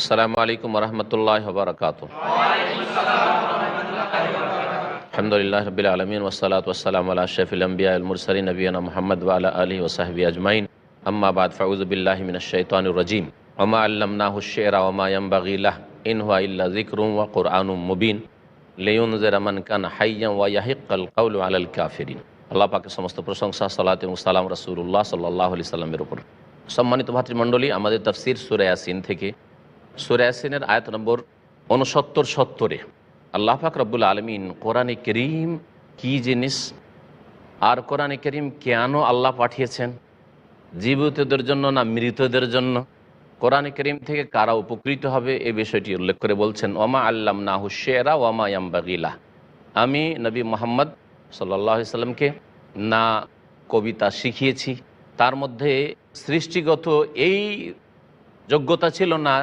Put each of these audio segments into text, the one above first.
আসসালামু আলাইকুম রহমতুল্লাহ বরকাত আলহামদুলিল্লাহ রবিল আলমিন ওসালাত ওসালাম আল্লাহ শফিল আম্বিয়া মুরসলিন নবীনা মোহাম্মদ ওয়ালা আলী ওসাহবি আজমাইন আম্মাবাদ ফাউজবিল্লাহ মিন শৈতানুর রাজিম ওমা আল্লামনাহু শেরা ওমা ইয়ামবাগিল্লাহ ইন হুয়া ইল্লা যিকরুম ওয়া কুরআনুম মুবিন লিয়ুনজিরা মান কান হাইয়াম ওয়া ইয়াহিক্কাল কাউলু আলাল কাফিরিন আল্লাহ পাকের সমস্ত প্রশংসা সালাত এবং সালাম রাসূলুল্লাহ সাল্লাল্লাহু আলাইহি সাল্লামের উপর সম্মানিত ভাতৃমণ্ডলী আমাদের তাফসীর সূরা ইয়াসিন থেকে সূরা ইয়াসিনের আয়াত নম্বর উনসত্তর সত্তরে। আল্লাহ পাক রব্বুল আলমিন কোরআনে করিম কি জিনিস আর কোরআনে করিম কেন আল্লাহ পাঠিয়েছেন? জীবিতদের জন্য না মৃতদের জন্য? কোরআনে করিম থেকে কারা উপকৃত হবে? এ বিষয়টি উল্লেখ করে বলছেন, ওমা আল্লাম না হুশেরা ওমা ইয়াম্বাগিলা। আমি নবী মোহাম্মদ সাল্লাহ সাল্লামকে না কবিতা শিখিয়েছি। তার মধ্যে সৃষ্টিগত এই যোগ্যতা ছিল না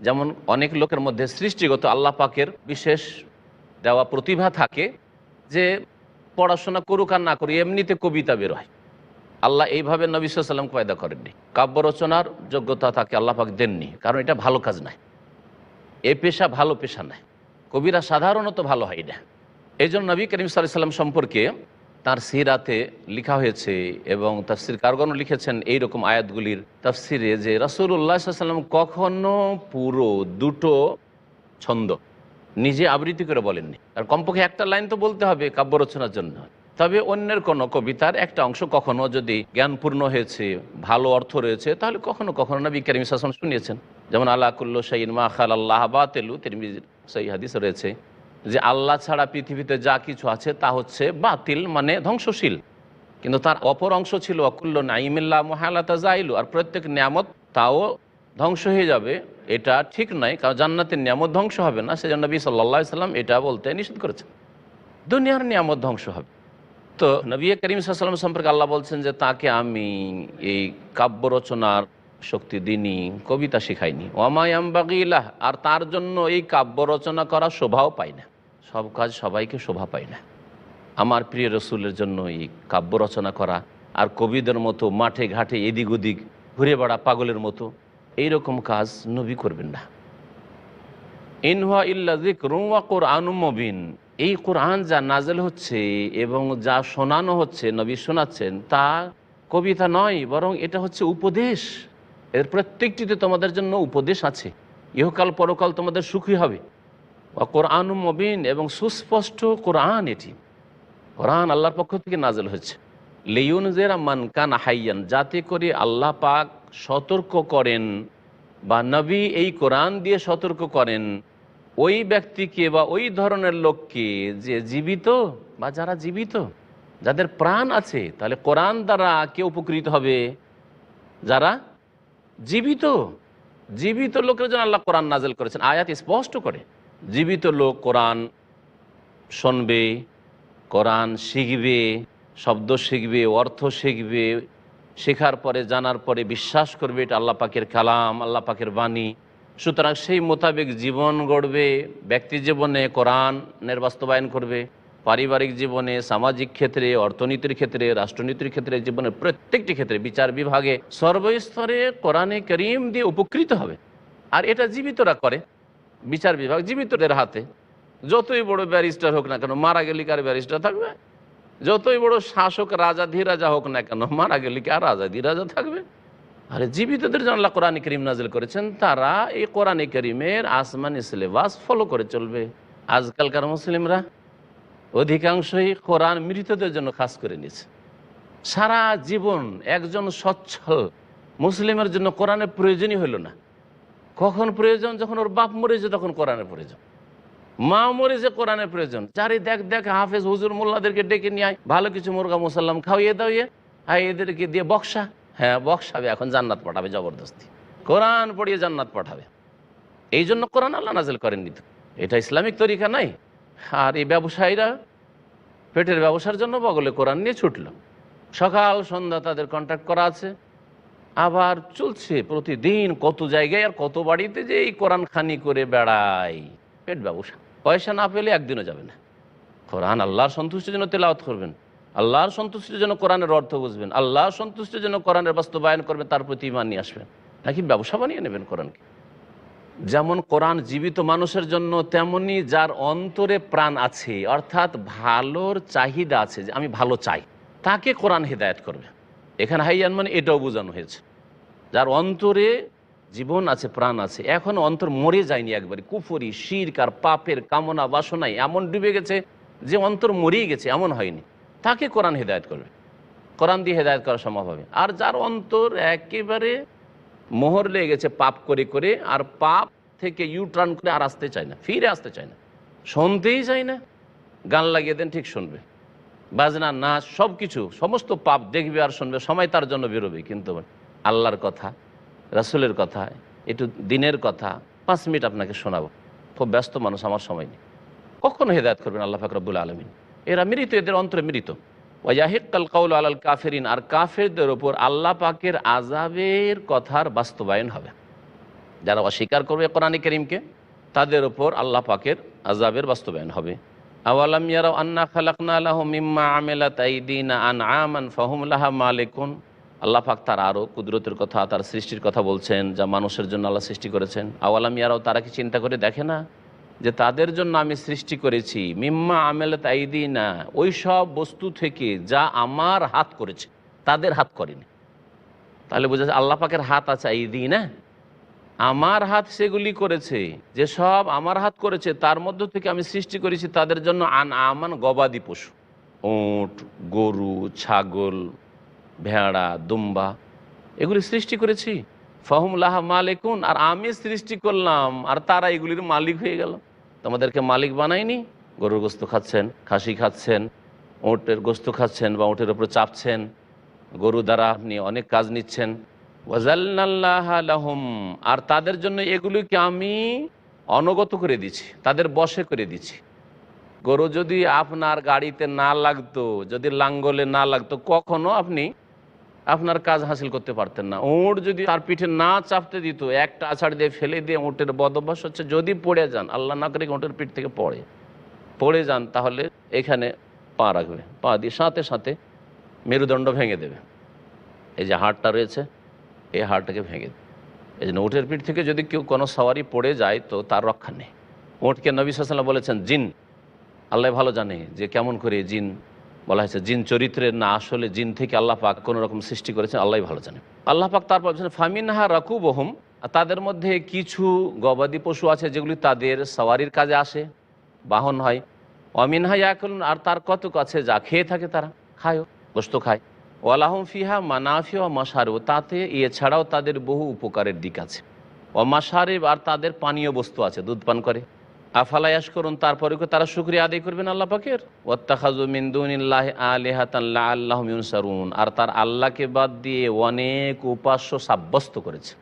যেমন অনেক লোকের মধ্যে সৃষ্টিগত আল্লাহ পাকের বিশেষ দেওয়া প্রতিভা থাকে যে পড়াশোনা করুক আর না করুক, এমনিতে কবিতা বের হয়। আল্লাহ এইভাবে নবী সাল্লাম পয়দা করেননি। কাব্য রচনার যোগ্যতা তাকে আল্লাহ পাক দেননি, কারণ এটা ভালো কাজ নয়। এ পেশা ভালো পেশা নয়। কবিরা সাধারণত ভালো হয় না এই জন্য নবী করিম সাল্লাম সম্পর্কে তার সিরাতে লিখা হয়েছে এবং তাফসির কারগণও লিখেছেন এই রকম আয়াতগুলির তাফসিরে যে রাসুল্লাহ সাল্লাম কখনো পুরো দুটো ছন্দ নিজে আবৃত্তি করে বলেননি। আর কমপক্ষে একটা লাইন তো বলতে হবে কাব্য রচনার জন্য। তবে অন্যের কোনো কবিতার একটা অংশ কখনো যদি জ্ঞানপূর্ণ হয়েছে, ভালো অর্থ রয়েছে, তাহলে কখনো কখনো নবী করিম শাসন শুনিয়েছেন। যেমন আল্লাহ কুল্লো শাহিন মা খাল আল্লাহ বাতেলু তিরমিজ সেই হাদিস রয়েছে। যে আল্লাহ ছাড়া পৃথিবীতে যা কিছু আছে তা হচ্ছে বাতিল মানে ধ্বংসশীল। কিন্তু তার অপর অংশ ছিল, অকুল্ল নাইমিল্লা মহালাতা জাইলু আর প্রত্যেক নিয়ামত তাও ধ্বংস হয়ে যাবে। এটা ঠিক নয়, কারণ জান্নাতের নিয়ামত ধ্বংস হবে না, সেজন্য নবী সাল্লা সাল্লাম এটা বলতে নিষেধ করেছেন। দুনিয়ার নিয়ামত ধ্বংস হবে। তো নবী করিম সাল্লাম সম্পর্কে আল্লাহ বলছেন যে, তাকে আমি এই কাব্য রচনার শক্তি দিনই কবিতা শিখাইনি। ওমায়াম্বাগিলাহ আর তার জন্য এই কাব্য রচনা করা শোভাও পাই না। সব কাজ সবাইকে শোভা পায় না। আমার প্রিয় রসুলের জন্য এই কাব্য রচনা করা আর কবিদের মতো মাঠে ঘাটে এদিক ওদিক ঘুরে বেড়া পাগলের মতো এই রকম কাজ নবী করবেন না। ইনহা ইল্লাজিক রুয়া কোরআন মবিন, এই কোরআন যা নাজেল হচ্ছে এবং যা শোনানো হচ্ছে, নবী শোনাচ্ছেন, তা কবিতা নয়, বরং এটা হচ্ছে উপদেশ। এর প্রত্যেকটিতে তোমাদের জন্য উপদেশ আছে। ইহকাল পরকাল তোমাদের সুখী হবে। বা কোরআন মবিন এবং সুস্পষ্ট কোরআন এটি। কোরআন আল্লাহর পক্ষ থেকে নাজেল হচ্ছে লেয়ুন জেরা মানকান হাইয়ান, যাতে করে আল্লাহ পাক সতর্ক করেন বা নবী এই কোরআন দিয়ে সতর্ক করেন ওই ব্যক্তিকে বা ওই ধরনের লোককে যে জীবিত বা যারা জীবিত, যাদের প্রাণ আছে, তাহলে কোরআন দ্বারা কে উপকৃত হবে? যারা জীবিত। জীবিত লোকের জন্য আল্লাহ কোরআন নাজেল করেছেন। আয়াত স্পষ্ট করে। জীবিত লোক কোরআন শুনবে, কোরআন শিখবে, শব্দ শিখবে, অর্থ শিখবে, শেখার পরে, জানার পরে বিশ্বাস করবে, এটা আল্লাহ পাকের কালাম, আল্লাহ পাকের বাণী। সুতরাং সেই মোতাবেক জীবন গড়বে, ব্যক্তি জীবনে কোরআনের বাস্তবায়ন করবে, পারিবারিক জীবনে, সামাজিক ক্ষেত্রে, অর্থনীতির ক্ষেত্রে, রাষ্ট্রনীতির ক্ষেত্রে, জীবনের প্রত্যেকটি ক্ষেত্রে, বিচার বিভাগে সর্বস্তরে কোরআনে করিম দিয়ে উপকৃত হবে। আর এটা জীবিতরা করে। বিচার বিভাগ জীবিতদের হাতে। যতই বড় ব্যারিস্টার হোক না কেন, মারা গেলে কার ব্যারিস্টার থাকবে? যতই বড় শাসক, রাজা, ধীরাজা হোক না কেন, মারা গেলে কি আর রাজা, ধীরাজা থাকবে? আরে জীবিতদের জানলা কোরআন করিম নাজিল করেছেন, তারা এই কোরআন করিমের আসমানি সিলেবাস ফলো করে চলবে। আজকালকার মুসলিমরা অধিকাংশই কোরআন মৃতদের জন্য খাস করে নিয়েছে। সারা জীবন একজন সচ্ছল মুসলিমের জন্য কোরআনের প্রয়োজনই হইল না। কখন প্রয়োজন? যখন ওর বাপ মরেছে তখন কোরআনের প্রয়োজন। মা মরেছে কোরআনের প্রয়োজন। যারে দেখ দেখ, হাফেজ হুজুর মোল্লাদেরকে ডেকে নিয়ে আয়। ভালো কিছু মুরগা মুসাল্লাম খাওয়িয়ে দাওয়ে হ্যাঁ এদেরকে দিয়ে বক্সা। হ্যাঁ বক্সাবে, এখন জান্নাত পাঠাবে, জবরদস্তি। কোরআন পড়িয়ে জান্নাত পাঠাবে। এই জন্য কোরআন আল্লাহ নাজেল করেননি তো। এটা ইসলামিক তরিকা নাই। আর এই ব্যবসায়ীরা পেটের ব্যবসার জন্য বগলে কোরআন নিয়ে ছুটল। সকাল, সন্ধ্যা তাদের কন্ট্যাক্ট করা আছে। আবার চলছে প্রতিদিন কত জায়গায় আর কত বাড়িতে যে এই কোরআন খানি করে বেড়ায়। পেট ব্যবসা। পয়সা না পেলে একদিনও যাবে না। কোরআন আল্লাহর সন্তুষ্টির জন্য তেলাওয়াত করবেন। আল্লাহর সন্তুষ্টির জন্য কোরআনের অর্থ বুঝবেন। আল্লাহর সন্তুষ্টির জন্য কোরআনের বাস্তবায়ন করবেন, তার প্রতি ইমান নিয়ে আসবেন। নাকি ব্যবসা বানিয়ে নেবেন কোরআনকে? যেমন কোরআন জীবিত মানুষের জন্য, তেমনি যার অন্তরে প্রাণ আছে, অর্থাৎ ভালোর চাহিদা আছে যে, আমি ভালো চাই, তাকে কোরআন হেদায়ত করবে। এখানে হাইয়ান মানে এটাও বোঝানো হয়েছে। যার অন্তরে জীবন আছে, প্রাণ আছে, এখন অন্তর মরে যায়নি একবারে। কুফরি, শিরক আর পাপের কামনা বাসনায় এমন ডুবে গেছে যে অন্তর মরেই গেছে, এমন হয়নি। তাকে কোরআন হেদায়ত করবে। কোরআন দিয়ে হেদায়ত করা সম্ভব হবে। আর যার অন্তর একেবারে মোহর লেগে গেছে পাপ করে করে, আর পাপ থেকে ইউ টার্ন করে আর আসতে চায় না, ফিরে আসতে চায় না, শুনতেই চায় না। গান লাগিয়ে দেন, ঠিক শুনবে। বাজনা, নাচ সব কিছু সমস্ত পাপ দেখবে আর শুনবে, সময় তার জন্য বেরোবে। কিন্তু আল্লাহর কথা, রাসুলের কথা, একটু দিনের কথা, পাঁচ মিনিট আপনাকে শোনাবো। খুব ব্যস্ত মানুষ, আমার সময় নেই। কখনো হেদায়ত করবেন আল্লাহ ফাকরবুল আলমিন। এরা মৃত, এদের অন্তরে মৃত। ওয়াহিকাল কাউল আলাল কাফেরিন, আর কাফেরদের ওপর আল্লাহ পাকের আজাবের কথার বাস্তবায়ন হবে। যারা অস্বীকার করবে কোরআন করিমকে, তাদের ওপর আল্লাহ পাকের আজাবের বাস্তবায়ন হবে। আওয়ালাম ইয়ারাও আন্না খালাকনা আলাহ মিম্মা আমেলা তাইদিনা আন আমান ফাহুম মালিকুন। আল্লাহ পাক তার আরও কুদরতের কথা, তার সৃষ্টির কথা বলছেন, যা মানুষের জন্য আল্লাহ সৃষ্টি করেছেন। আওয়ালাম ইয়ারাও তারা কি চিন্তা করে দেখে না? যে তাদের জন্য আমি সৃষ্টি করেছি, মিম্মা আমেলা তাইদিনা ওই সব বস্তু থেকে যা আমার হাত করেছে, তাদের হাত করেনি। তাহলে বোঝা যায় আল্লাহ পাকের হাত আছে আইদি না আমার হাত সেগুলি করেছে, যে সব আমার হাত করেছে, তার মধ্য থেকে আমি সৃষ্টি করেছি তাদের জন্য আন আমান গবাদি পশু। ওট, গরু, ছাগল, ভেড়া, দুম্বা, এগুলি সৃষ্টি করেছি। ফাহুম লাহা মালিকুন, আর আমি সৃষ্টি করলাম, আর তারা এগুলির মালিক হয়ে গেল। তোমাদেরকে মালিক বানায়নি গরুর গোস্ত খাচ্ছেন, খাসি খাচ্ছেন, ওটের গোস্ত খাচ্ছেন বা ওটের ওপরে চাপছেন, গরু দ্বারা আপনি অনেক কাজ নিচ্ছেন। ওয়াজাল্লাহ আলহম আর তাদের জন্য এগুলিকে আমি অনগত করে দিচ্ছি তাদের বশে করে দিচ্ছি গরু যদি আপনার গাড়িতে না লাগতো, যদি লাঙ্গলে না লাগতো, কখনো আপনি আপনার কাজ হাসিল করতে পারতেন না। ওঁট যদি তার পিঠে না চাপতে দিত, একটা আছাড় দিয়ে ফেলে দিয়ে ওঁটের বদভ্যাস হচ্ছে, যদি পড়ে যান, আল্লাহ না করে ওঁটের পিঠ থেকে পড়ে। পড়ে যান, তাহলে এখানে পা রাখবে, পা দিয়ে সাথে সাথে মেরুদণ্ড ভেঙে দেবে। এই যে হাড়টা রয়েছে এই হাড়টাকে ভেঙে দেবে এই জন্য উটের পিঠ থেকে যদি কেউ কোনো সওয়ারি পড়ে যায় তো তার রক্ষা নেই। উটকে নবী সাল্লাম বলেছেন, জিন, আল্লাহ ভালো জানে যে কেমন করে জিন, বলা হয়েছে জিন চরিত্রের না আসলে জিন থেকে আল্লাহ পাক কোনো রকম সৃষ্টি করেছেন আল্লাহ ভালো জানে। আল্লাহ পাক তারপর বলছেন, ফামিনহা রাকু বহম তাদের মধ্যে কিছু গবাদি পশু আছে যেগুলি তাদের সওয়ারির কাজে আসে, বাহন হয়। অমিনহা ইয়াকুলুন আর তার কত কাছে যা খেয়ে থাকে তারা। খায়ও গোস্ত খায়। ওয়ালাহম ফিহা মানাফি ও মাসারেও তাতে এছাড়াও তাদের বহু উপকারের দিক আছে। ও মাসারেব আর তাদের পানীয় বস্তু আছে, দুধ পান করে। আফালায়াস করুন তারপরে তারা শুক্রিয়া আদায় করবেন আল্লাহ পাকের? ওত্তাখাজু মিন্দুনিল্লাহ আলেহাতাল্লাহ আল্লাহ মিউনসারুন আর তার আল্লাহকে বাদ দিয়ে অনেক উপাস্য সাব্যস্ত করেছে।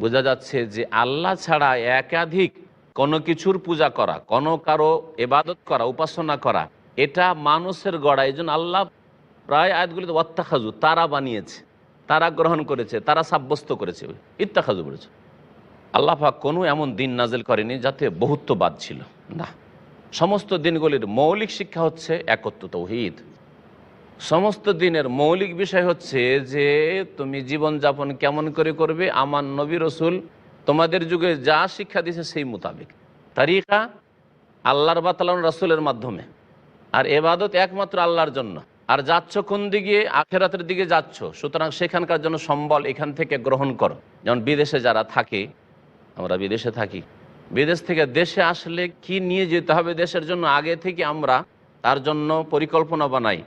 বোঝা যাচ্ছে যে আল্লাহ ছাড়া একাধিক কোনো কিছুর পূজা করা, কোনো কারও এবাদত করা, উপাসনা করা, এটা মানুষের গড়া, এই আল্লাহ প্রায় আয়াতগুলিতে ওত্তাখাজু তারা বানিয়েছে, তারা গ্রহণ করেছে, তারা সাব্যস্ত করেছে ইত্তাখাজু করেছে আল্লাহ পাক কোনো এমন দিন নাজেল করেনি যাতে বহুত্ববাদ ছিল। না, সমস্ত দিনগুলির মৌলিক শিক্ষা হচ্ছে একত্র তৌহিদ। সমস্ত দিনের মৌলিক বিষয় হচ্ছে যে তুমি জীবনযাপন কেমন করে করবে, আমার নবী রসুল তোমাদের যুগে যা শিক্ষা দিয়েছে সেই মোতাবেক। তারিকা আল্লাহর বাতালন রাসুলের মাধ্যমে। আর এবাদত একমাত্র আল্লাহর জন্য। আর যাচ্ছ কোন দিকে? আখেরাতের দিকে যাচ্ছ। সুতরাং সেখানকার জন্য সম্বল এখান থেকে গ্রহণ করো। যেমন বিদেশে যারা থাকে, আমরা বিদেশে থাকি। বিদেশ থেকে দেশে আসলে কি নিয়ে যেতে হবে দেশের জন্য? আগে থেকে আমরা তার জন্য পরিকল্পনা বানাই।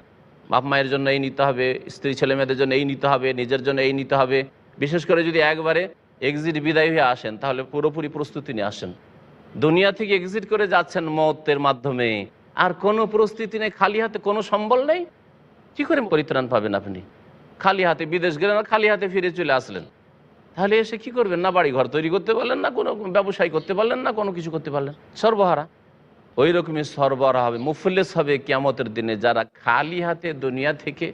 বাপ মায়ের জন্য এই নিতে হবে, স্ত্রী ছেলে মেয়েদের জন্য এই নিতে হবে, নিজের জন্য এই নিতে হবে। বিশেষ করে যদি একবারে এক্সিট বিদায় হয়ে আসেন, তাহলে পুরোপুরি প্রস্তুতি নিয়ে আসেন। দুনিয়া থেকে এক্সিট করে যাচ্ছেন মতের মাধ্যমে। আর কোনো প্রস্তুতি নেই, খালি হাতে কোনো সম্বল নেই? কি করে পরিত্রাণ পাবেন আপনি? খালি হাতে বিদেশ গেলেন, খালি হাতে ফিরে চলে আসলেন। তাহলে এসে কি করবেন? না বাড়ি ঘর তৈরি করতে পারলেন, না কোনো ব্যবসায় করতে পারলেন, না কোনো কিছু করতে পারলেন। সর্বহারা। ওই রকমই সর্বহারা হবে মুফল্লেস হবে কিয়ামতের দিনে। যারা খালি হাতে দুনিয়া থেকে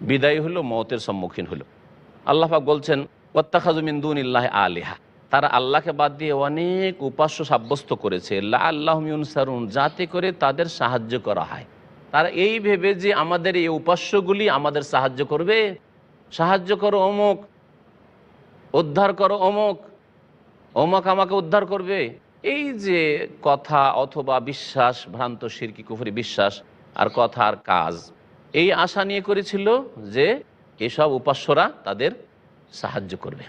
বিদায় হলো, মতের সম্মুখীন হলো। আল্লাহাক বলছেন ওত্তাখাজুমিন্দুন ইল্লাহ আলিহা। তারা আল্লাহকে বাদ দিয়ে অনেক উপাস্য সাব্যস্ত করেছে। লা আল্লাহ সারুন যাতে করে তাদের সাহায্য করা হয়। তারা এই ভেবে যে আমাদের এই উপাস্যগুলি আমাদের সাহায্য করবে। সাহায্য করো অমুক, উদ্ধার করো অমুক অমুক আমাকে উদ্ধার করবে। এই যে কথা অথবা বিশ্বাস, ভ্রান্ত, সিরকি, কুফুরি, বিশ্বাস আর কথা আর কাজ, এই আশা নিয়ে করেছিল যে এসব উপাস্যরা তাদের সাহায্য করবে।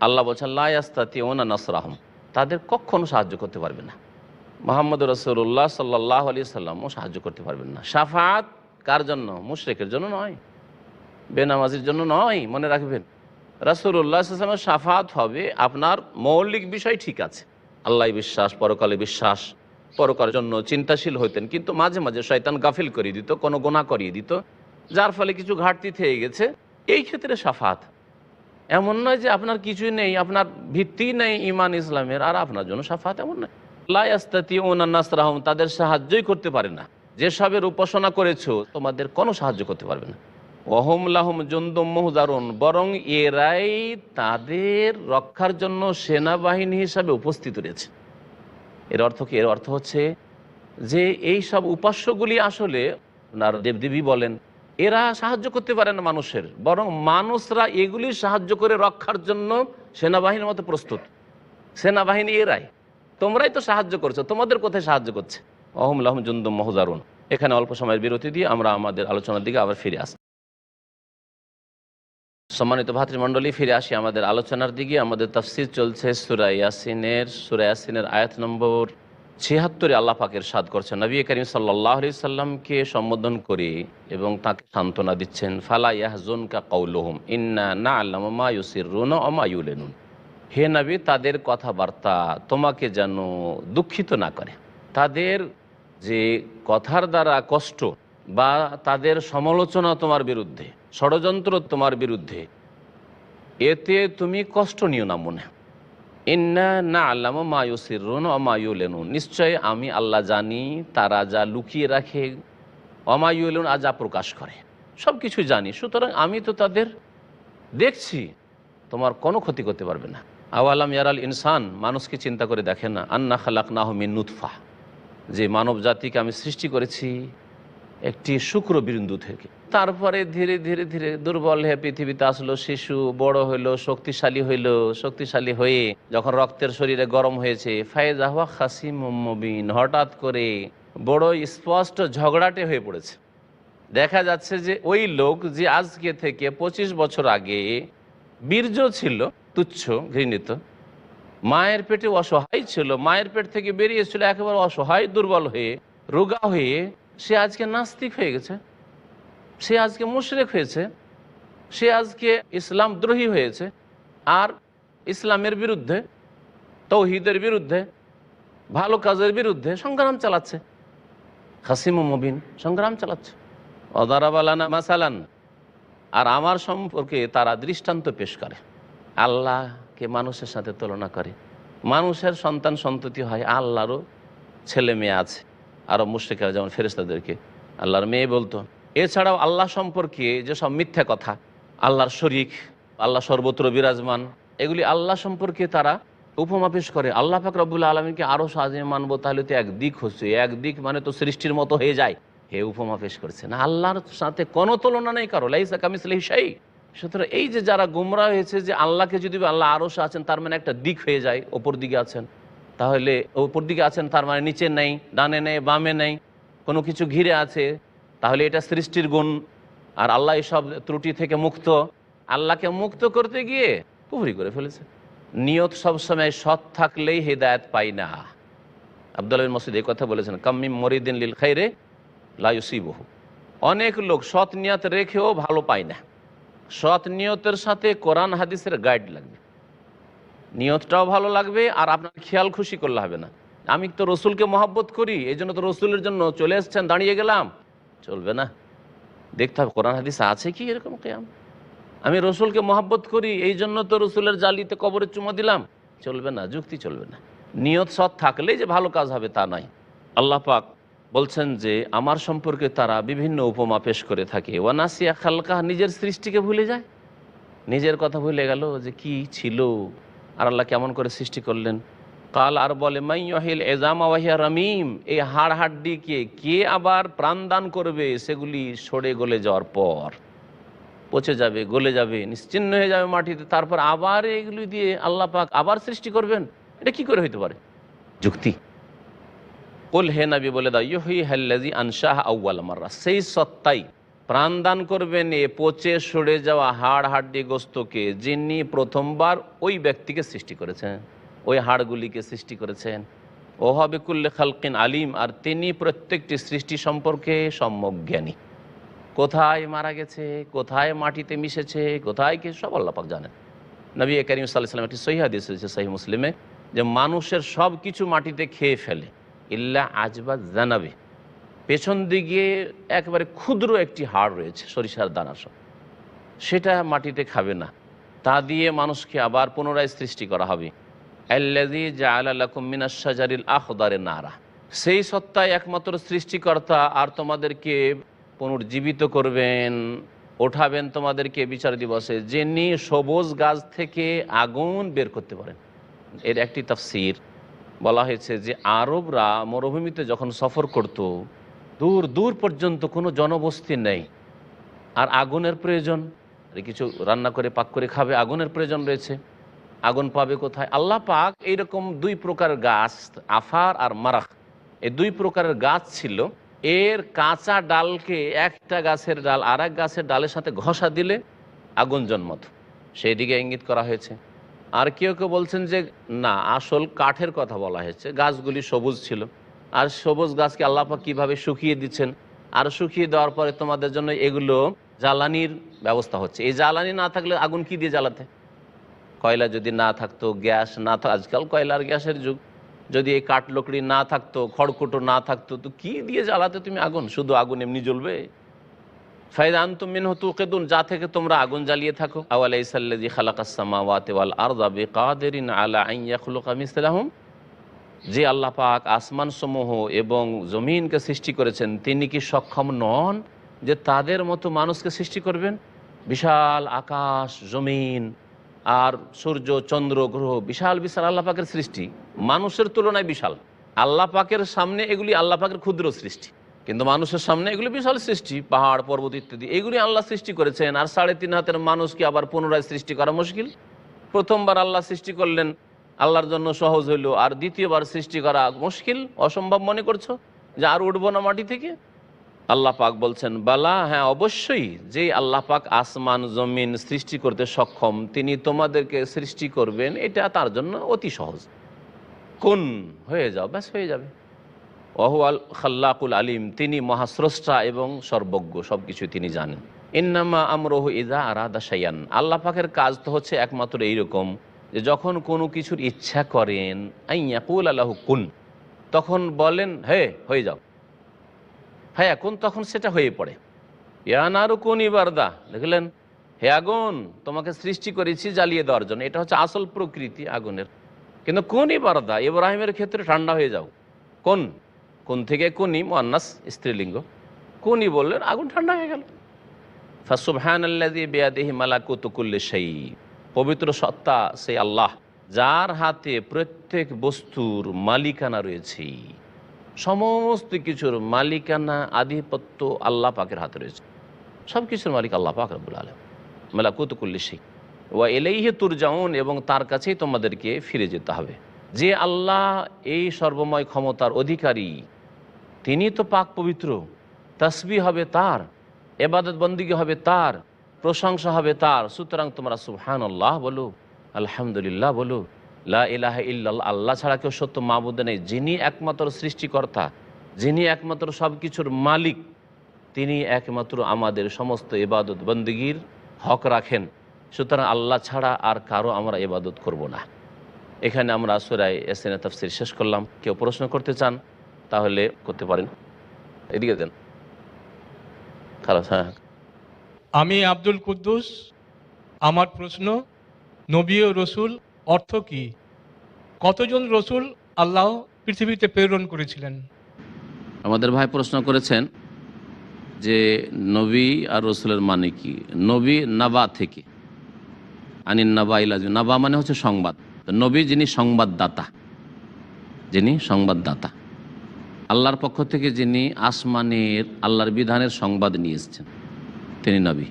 আল্লাহ বলছেন লাস্তাতি ওনা নাসরাহম। তাদের কখনো সাহায্য করতে পারবে না। মোহাম্মদ রসুল্লাহ সাল্লাহ আলি সাল্লামও সাহায্য করতে পারবেন না। সাফাত কার জন্য? মুশরেকের জন্য নয়। বেনামাজির জন্য নয়, মনে রাখবেন। রাসুল্লাহ সাফাত হবে আপনার মৌলিক বিষয় ঠিক আছে। আল্লাহ বিশ্বাস পরকালে বিশ্বাস। পরকার জন্য চিন্তাশীল হইতেন, কিন্তু মাঝে মাঝে শয়তান গাফিল করিয়ে দিত, কোনো গোনা করিয়ে দিত, যার ফলে কিছু ঘাটতি থেকে গেছে। এই ক্ষেত্রে সাফাত এমন নয় যে আপনার কিছুই নেই, আপনার ভিত্তি নেই ইমান ইসলামের, আর আপনার জন্য সাফাত এমন নয়। লাস্তাতি ওনান্নাসরাহম তাদের সাহায্যই করতে পারে না। যেসবের উপাসনা করেছ, তোমাদের কোনো সাহায্য করতে পারবে না। ওহম লাহম জন্দম মহুদারুন বরং এরাই তাদের রক্ষার জন্য সেনাবাহিনী হিসাবে উপস্থিত রয়েছে। এর অর্থ কি? এর অর্থ হচ্ছে যে এই সব উপাস্যগুলি আসলে ওনার দেবদেবী বলেন, এরা সাহায্য করতে পারে না মানুষের, বরং মানুষরা এগুলি সাহায্য করে রক্ষার জন্য সেনাবাহিনীর মতো প্রস্তুত। সেনাবাহিনী এরাই। তোমরাই তো সাহায্য করছ, তোমাদের কোথায় সাহায্য করছে? অহম লাহম জুন্দুম মহজারুন। এখানে অল্প সময়ের বিরতি দিয়ে আমরা আমাদের আলোচনার দিকে আবার ফিরে আসি। সম্মানিত ভাতৃমণ্ডলী, ফিরে আসি আমাদের আলোচনার দিকে। আমাদের তফসির চলছে সুরা ইয়াসিনের সুরা ইয়াসিনের আয়াত নম্বর ছিয়াত্তরে আল্লাহ পাকের সাদ করছেন। নবী করিম সাল্লাহ সাল্লামকে সম্বোধন করে এবং তাকে সান্ত্বনা দিচ্ছেন, ফালা ইয়াহজুন কা কৌলহম ইন্না না আল্লামা ইউসির রুন অমায়ুলেনুন হে নবী, তাদের কথাবার্তা তোমাকে যেন দুঃখিত না করে। তাদের যে কথার দ্বারা কষ্ট বা তাদের সমালোচনা তোমার বিরুদ্ধে, ষড়যন্ত্র তোমার বিরুদ্ধে, এতে তুমি কষ্ট নিও না মনে। ইন্না না আল্লাম রুন অমায়ুলেনু নিশ্চয় আমি আল্লাহ জানি, তারা যা লুকিয়ে রাখে অমায়ুলেন আজ যা প্রকাশ করে। সব কিছু জানি, সুতরাং আমি তো তাদের দেখছি, তোমার কোনো ক্ষতি করতে পারবে না। আওয়ালাম ইয়ারাল ইনসান, মানুষকে চিন্তা করে দেখে না। আন্না খালাক না মিন নুৎফা যে মানব জাতিকে আমি সৃষ্টি করেছি একটি শুক্র বিন্দু থেকে। তারপরে ধীরে ধীরে ধীরে দুর্বল হয়ে পৃথিবীতে আসলো শিশু, বড় হইল, শক্তিশালী হইল, শক্তিশালী হয়ে যখন রক্তের শরীরে গরম হয়েছে, ফায়েজ আহওয়া খাসিম মবিন। হঠাৎ করে বড় স্পষ্ট ঝগড়াটে হয়ে পড়েছে। দেখা যাচ্ছে যে ওই লোক যে আজকে থেকে ২৫ বছর আগে বীর্য ছিল তুচ্ছ ঘৃণিত। মায়ের পেটে অসহায় ছিল, মায়ের পেট থেকে বেরিয়েছিল একেবারে অসহায়, দুর্বল হয়ে, রোগা হয়ে, সে আজকে নাস্তিক হয়ে গেছে। সে আজকে মুশরেক হয়েছে। সে আজকে ইসলাম দ্রোহী হয়েছে। আর ইসলামের বিরুদ্ধে, তৌহিদের বিরুদ্ধে, ভালো কাজের বিরুদ্ধে সংগ্রাম চালাচ্ছে। হাসিম মবিন সংগ্রাম চালাচ্ছে। অদারাবালানা মাসালান। আর আমার সম্পর্কে তারা দৃষ্টান্ত পেশ করে। আল্লাহকে মানুষের সাথে তুলনা করে। মানুষের সন্তান সন্ততি হয় আল্লাহরও ছেলে মেয়ে আছে। আরও মুশ্রিকেরা, যেমন ফেরেস্তাদেরকে আল্লাহর মেয়ে বলতো। এছাড়াও আল্লাহ সম্পর্কে যেসব মিথ্যা কথা, আল্লাহর শরিক, আল্লাহ সর্বত্র বিরাজমান, এগুলি আল্লাহ সম্পর্কে তারা উপমা পেশ করে। আল্লাহ পাক রব্বুল্লা আলমীকে আরও সাজে মানবো, তাহলে তো একদিক হচ্ছে। এক দিক মানে তো সৃষ্টির মতো হয়ে যায়। হে উপমা পেশ করছে না আল্লাহর সাথে কোনো তুলনা নেই কারও। লাইসা কামিসলি সেই সুতরাং এই যে যারা গুমরা হয়েছে যে আল্লাহকে যদি আল্লাহ আরও আছেন, তার মানে একটা দিক হয়ে যায়, ওপর দিকে আছেন। তাহলে ওপর দিকে আছেন, তার মানে নিচে নেই, ডানে নেই, বামে নেই, কোনো কিছু ঘিরে আছে, তাহলে এটা সৃষ্টির গুণ। আর আল্লাহ এসব ত্রুটি থেকে মুক্ত। আল্লাহকে মুক্ত করতে গিয়ে পুহরি করে ফেলেছে। নিয়ত সবসময় সৎ থাকলেই হেদায়ত পাই না। আবদুল্লাহ মসজিদ এই কথা বলেছেন কাম্মিম মরিদিন লিল খাইরে লাইসিবহু অনেক লোক সৎ নিয়ত রেখেও ভালো পায় না। সৎ নিয়তের সাথে কোরআন হাদিসের গাইড লাগবে। নিয়তটাও ভালো লাগবে আর আপনার খেয়াল খুশি করলে হবে না। আমি তো রসুলকে মহাব্বত করি এই জন্য তো রসুলের জন্য চলে এসছেন, দাঁড়িয়ে গেলাম। চলবে না। দেখতে হবে, কোরআন হাদিস আছে কি এরকম কেয়াম? আমি রসুলকে মহাব্বত করি এই জন্য তো রসুলের জালিতে কবরে চুমা দিলাম। চলবে না, যুক্তি চলবে না। নিয়ত সৎ থাকলেই যে ভালো কাজ হবে তা নাই আল্লাহ পাক বলছেন যে, আমার সম্পর্কে তারা বিভিন্ন উপমা পেশ করে থাকে। ওয়ানাসিয়া খালকা নিজের সৃষ্টিকে ভুলে যায়? নিজের কথা ভুলে গেল যে, কি ছিল? আর আল্লাহ কেমন করে সৃষ্টি করলেন? কাল আর বলে মাইহিল এজাম আওয়াহিয়া রামিম। এই হাড় হাড্ডিকে কে আবার প্রাণদান করবে? সেগুলি সরে গলে যাওয়ার পর পচে যাবে, গলে যাবে, নিশ্চিন্ন হয়ে যাবে মাটিতে। তারপর আবার এগুলি দিয়ে আল্লাহ পাক আবার সৃষ্টি করবেন? এটা কি করে হইতে পারে? যুক্তি। কুল হে নবী বলে দাও ইহি হাল্লাজি আনশাহ আউ্বাল মাররা। সেই সত্তাই প্রাণদান করবেন এ পচে সরে যাওয়া হাড় হাড্ডি গোস্তকে যিনি প্রথমবার ওই ব্যক্তিকে সৃষ্টি করেছেন, ওই হাড়গুলিকে সৃষ্টি করেছেন। ও হবে কুল্লে খালকিন আলিম, আর তিনি প্রত্যেকটি সৃষ্টি সম্পর্কে সম্যক জ্ঞানী। কোথায় মারা গেছে, কোথায় মাটিতে মিশেছে, কোথায় কি সব আল্লাপাক জানেন। নবী করিম সাল্লাহ একটি সহি হাদিস হয়েছে সহি মুসলিমে, যে মানুষের সব কিছু মাটিতে খেয়ে ফেলে। ইল্লা আজবা জানাবে। পেছন দিকে একেবারে ক্ষুদ্র একটি হাড় রয়েছে, সরিষার দানার সব সেটা মাটিতে খাবে না। তা দিয়ে মানুষকে আবার পুনরায় সৃষ্টি করা হবে। আখদারে নারা। সেই সত্তায় একমাত্র সৃষ্টিকর্তা আর তোমাদেরকে পুনর্জীবিত করবেন, ওঠাবেন তোমাদেরকে বিচার দিবসে। যিনি সবুজ গাছ থেকে আগুন বের করতে পারেন। এর একটি তাফসির। বলা হয়েছে যে আরবরা মরুভূমিতে যখন সফর করত, দূর দূর পর্যন্ত কোনো জনবস্তি নেই। আর আগুনের প্রয়োজন? কিছু রান্না করে, পাক করে খাবে, আগুনের প্রয়োজন রয়েছে। আগুন পাবে কোথায়? আল্লাহ পাক এইরকম দুই প্রকার গাছ, আফার আর মারাখ। এই দুই প্রকারের গাছ ছিল। এর কাঁচা ডালকে একটা গাছের ডাল আর গাছের ডালের সাথে ঘষা দিলে আগুন জন্মত। সেই দিকে ইঙ্গিত করা হয়েছে। আর কেউ কেউ বলছেন যে, না, আসল কাঠের কথা বলা হয়েছে। গাছগুলি সবুজ ছিল। আর সবুজ গাছকে আল্লাপা কীভাবে শুকিয়ে দিচ্ছেন? আর শুকিয়ে দেওয়ার পরে তোমাদের জন্য এগুলো জ্বালানির ব্যবস্থা হচ্ছে। এই জ্বালানি না থাকলে আগুন কি দিয়ে জ্বালাতে? কয়লা যদি না থাকতো, গ্যাস না আজকাল কয়লার গ্যাসের যুগ। যদি এই কাঠ লকড়ি না থাকতো, খড়কুটো না থাকতো, তো কি দিয়ে জ্বালাতে তুমি আগুন? শুধু আগুন এমনি জ্বলবে? ফায়দান তুমিন হতু কেদুন যা থেকে তোমরা আগুন জ্বালিয়ে থাকো। আওয়ালাই সাল্লাজি খালাকাসমা ওয়াতে ওয়াল আরদা বেকাদেরিন আলা আইয়া খুলুকা মিসলাহম। যে আল্লাহ পাক আসমান সমূহ এবং জমিনকে সৃষ্টি করেছেন, তিনি কি সক্ষম নন যে তাদের মতো মানুষকে সৃষ্টি করবেন? বিশাল আকাশ, জমিন আর সূর্য, চন্দ্র, গ্রহ, বিশাল বিশাল আল্লাহ পাকের সৃষ্টি। মানুষের তুলনায় বিশাল। আল্লাহ পাকের সামনে এগুলি আল্লাহ পাকের ক্ষুদ্র সৃষ্টি। কিন্তু মানুষের সামনে এগুলি বিশাল সৃষ্টি, পাহাড়, পর্বত ইত্যাদি। এগুলি আল্লাহ সৃষ্টি করেছেন, আর সাড়ে তিন হাতের মানুষকে আবার পুনরায় সৃষ্টি করা মুশকিল? প্রথমবার আল্লাহ সৃষ্টি করলেন, আল্লাহর জন্য সহজ হইল, আর দ্বিতীয়বার সৃষ্টি করা মুশকিল, অসম্ভব মনে করছ? যে আর উঠবো না মাটি থেকে? আল্লাহ পাক বলছেন, বালা হ্যাঁ অবশ্যই যে আল্লাহ পাক আসমান, জমিন সৃষ্টি করতে সক্ষম, তিনি তোমাদেরকে সৃষ্টি করবেন, এটা তার জন্য অতি সহজ। কোন? হয়ে যাও, ব্যাস হয়ে যাবে। ওহু আল খাল্লাকুল আলিম, তিনি মহাস্রষ্টা এবং সর্বজ্ঞ সব কিছু তিনি জানেন। ইন্নামা আমরহু ইদা আরাদা সাইয়ান আল্লাহ কাজ তো হচ্ছে একমাত্র এইরকম যে যখন কোনো কিছুর ইচ্ছা করেন আইয়াকুল আল্লাহ কুন, তখন বলেন, হে, হয়ে যাও। হ্যাঁ এখন তখন সেটা হয়ে পড়ে। ইয়ানারু কোন ইবারদা দেখলেন, হে আগুন, তোমাকে সৃষ্টি করেছি জ্বালিয়ে দেওয়ার জন্য। এটা হচ্ছে আসল প্রকৃতি আগুনের। কিন্তু কোন ইবারদা ইব্রাহিমের ক্ষেত্রে ঠান্ডা হয়ে যাও। কোন? কোন থেকে? কোনই মোয়ান্নাস, স্ত্রীলিঙ্গ। কোনই বললেন, আগুন ঠান্ডা হয়ে গেল। ফাসুবহান আল্লাদি বেয়াদেহি মালাকুতুকুল্লি সেই পবিত্র সত্তা সেই আল্লাহ, যার হাতে প্রত্যেক বস্তুর মালিকানা রয়েছে। সমস্ত কিছুর মালিকানা, আধিপত্য আল্লাহ পাকের হাতে রয়েছে। সব কিছুর মালিক আল্লাহ পাক রব্বুল আলম মেলাকুতুকুল্লি সেই ওয়া এলেইহে তুরজাউন, এবং তার কাছেই তোমাদেরকে ফিরে যেতে হবে। যে আল্লাহ এই সর্বময় ক্ষমতার অধিকারী তিনি তো পাক পবিত্র। তসবি হবে তার, এবাদত বন্দিগি হবে তার, প্রশংসা হবে তার। সুতরাং তোমরা সুবহান আল্লাহ বলো, আলহামদুলিল্লাহ বলো, লা ইলাহা আল্লাহ ছাড়া কেউ সত্য মাবুদ নেই। যিনি একমাত্র সৃষ্টিকর্তা, যিনি একমাত্র সব কিছুর মালিক, তিনি একমাত্র আমাদের সমস্ত ইবাদত বন্দিগির হক রাখেন। সুতরাং আল্লাহ ছাড়া আর কারও আমরা ইবাদত করব না। এখানে আমরা সুরায় এসেনে তফসির শেষ করলাম। কেউ প্রশ্ন করতে চান? তাহলে করতে পারেন। এদিকে দেন। খালাস হ্যাঁ আমি আব্দুল কুদ্দুস। আমার প্রশ্ন নবী ও রসুল অর্থ কি? কতজন রসুল আল্লাহ পৃথিবীতে প্রেরণ করেছিলেন? আমাদের ভাই প্রশ্ন করেছেন যে নবী আর রসুলের মানে কি? নবী নাবা থেকে। আনিন নাবা ইলাজ নাবা মানে হচ্ছে সংবাদ। তো নবী যিনি সংবাদদাতা। যিনি সংবাদদাতা। আল্লাহর পক্ষ থেকে যিনি আসমানের আল্লাহর বিধানের সংবাদ নিয়ে এসছেন তিনি নবী।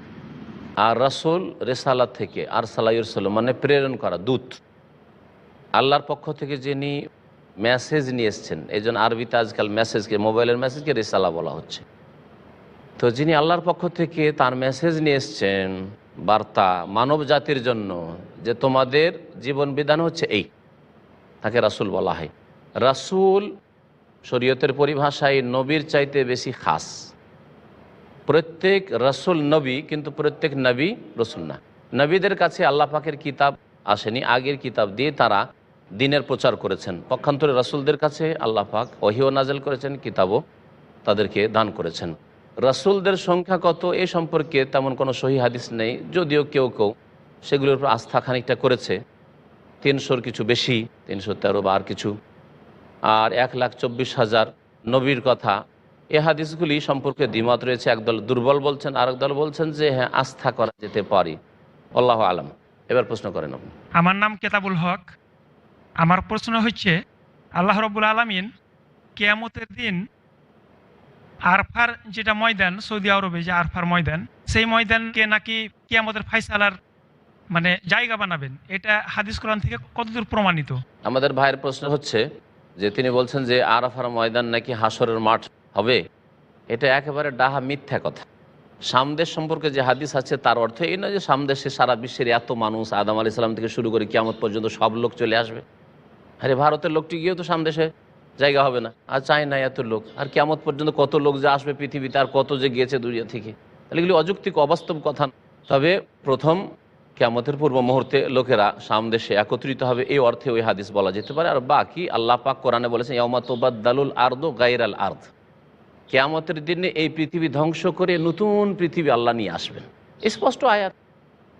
আর রাসুল রেসালা থেকে আর সালাইসাল্লাম মানে প্রেরণ করা, দূত। আল্লাহর পক্ষ থেকে যিনি মেসেজ নিয়ে এসছেন এই জন্য আরবিতে আজকাল মেসেজকে, মোবাইলের মেসেজকে রেসালা বলা হচ্ছে। তো যিনি আল্লাহর পক্ষ থেকে তার মেসেজ নিয়ে এসছেন বার্তা মানব জাতির জন্য, যে তোমাদের জীবন বিধান হচ্ছে এই, তাকে রাসুল বলা হয়। রাসুল শরীয়তের পরিভাষায় নবীর চাইতে বেশি খাস। প্রত্যেক রসুল নবী কিন্তু প্রত্যেক নবী রসুল না। নবীদের কাছে আল্লাহ পাকের কিতাব আসেনি, আগের কিতাব দিয়ে তারা দিনের প্রচার করেছেন। পক্ষান্তরে রসুলদের কাছে আল্লাহ পাক ওহিও নাজেল করেছেন, কিতাবও তাদেরকে দান করেছেন। রসুলদের সংখ্যা কত এ সম্পর্কে তেমন কোনো সহি হাদিস নেই, যদিও কেউ কেউ সেগুলোর উপর আস্থা খানিকটা করেছে। তিনশোর কিছু বেশি, তিনশো তেরো বা আর কিছু। আর এক লাখ চব্বিশ হাজার নবীর কথা। এ হাদিসগুলি সম্পর্কে দ্বিমত রয়েছে। একদল দুর্বল বলছেন আরেক দল বলছেন যে হ্যাঁ আস্থা করা যেতে পারে। আল্লাহ আলম। এবার প্রশ্ন করেন আপনি। আমার নাম কেতাবুল হক। আমার প্রশ্ন হচ্ছে আল্লাহ রব্বুল আলমিন কেয়ামতের দিন আরফার যেটা ময়দান সৌদি আরবে যে আরফার ময়দান সেই ময়দানকে নাকি কেয়ামতের ফাইসালার মানে জায়গা বানাবেন? এটা হাদিস কোরআন থেকে কতদূর প্রমাণিত? আমাদের ভাইয়ের প্রশ্ন হচ্ছে যে তিনি বলছেন যে আরাফার ময়দান নাকি হাসরের মাঠ হবে, এটা একেবারে ডাহা মিথ্যা কথা। সামদেশ সম্পর্কে যে হাদিস আছে তার অর্থ এই নয় যে সামদেশে সারা বিশ্বের এত মানুষ আদাম আলি সাল্লাম থেকে শুরু করে কিয়ামত পর্যন্ত সব লোক চলে আসবে। আরে ভারতের লোকটি গিয়েও তো সামদেশে জায়গা হবে না, আর চাই না এত লোক। আর কিয়ামত পর্যন্ত কত লোক যে আসবে পৃথিবীতে, আর কত যে গিয়েছে দুনিয়া থেকে। তাহলে এগুলি অযৌক্তিক, অবাস্তব কথা। তবে প্রথম কেয়ামতের পূর্ব মুহূর্তে লোকেরা সামদেশে একত্রিত হবে, এই অর্থে ওই হাদিস বলা যেতে পারে। আর বাকি আল্লাহ পাক কোরআনে বলেছেন ইয়ামাতবাদ্দালুল আর্দ গাইর আল আর্দ। কেয়ামতের দিনে এই পৃথিবী ধ্বংস করে নতুন পৃথিবী আল্লাহ নিয়ে আসবেন। স্পষ্ট আয়াত।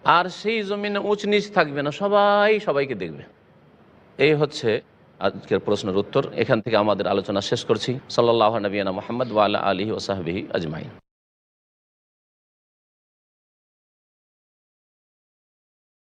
আর সেই জমিনে উঁচ নিচ থাকবে না, সবাই সবাইকে দেখবে। এই হচ্ছে আজকের প্রশ্নের উত্তর। এখান থেকে আমাদের আলোচনা শেষ করছি। সাল্লাহ নবীনা মোহাম্মদ ওয়ালা আলহি ওসাহবিহি আজমাইন।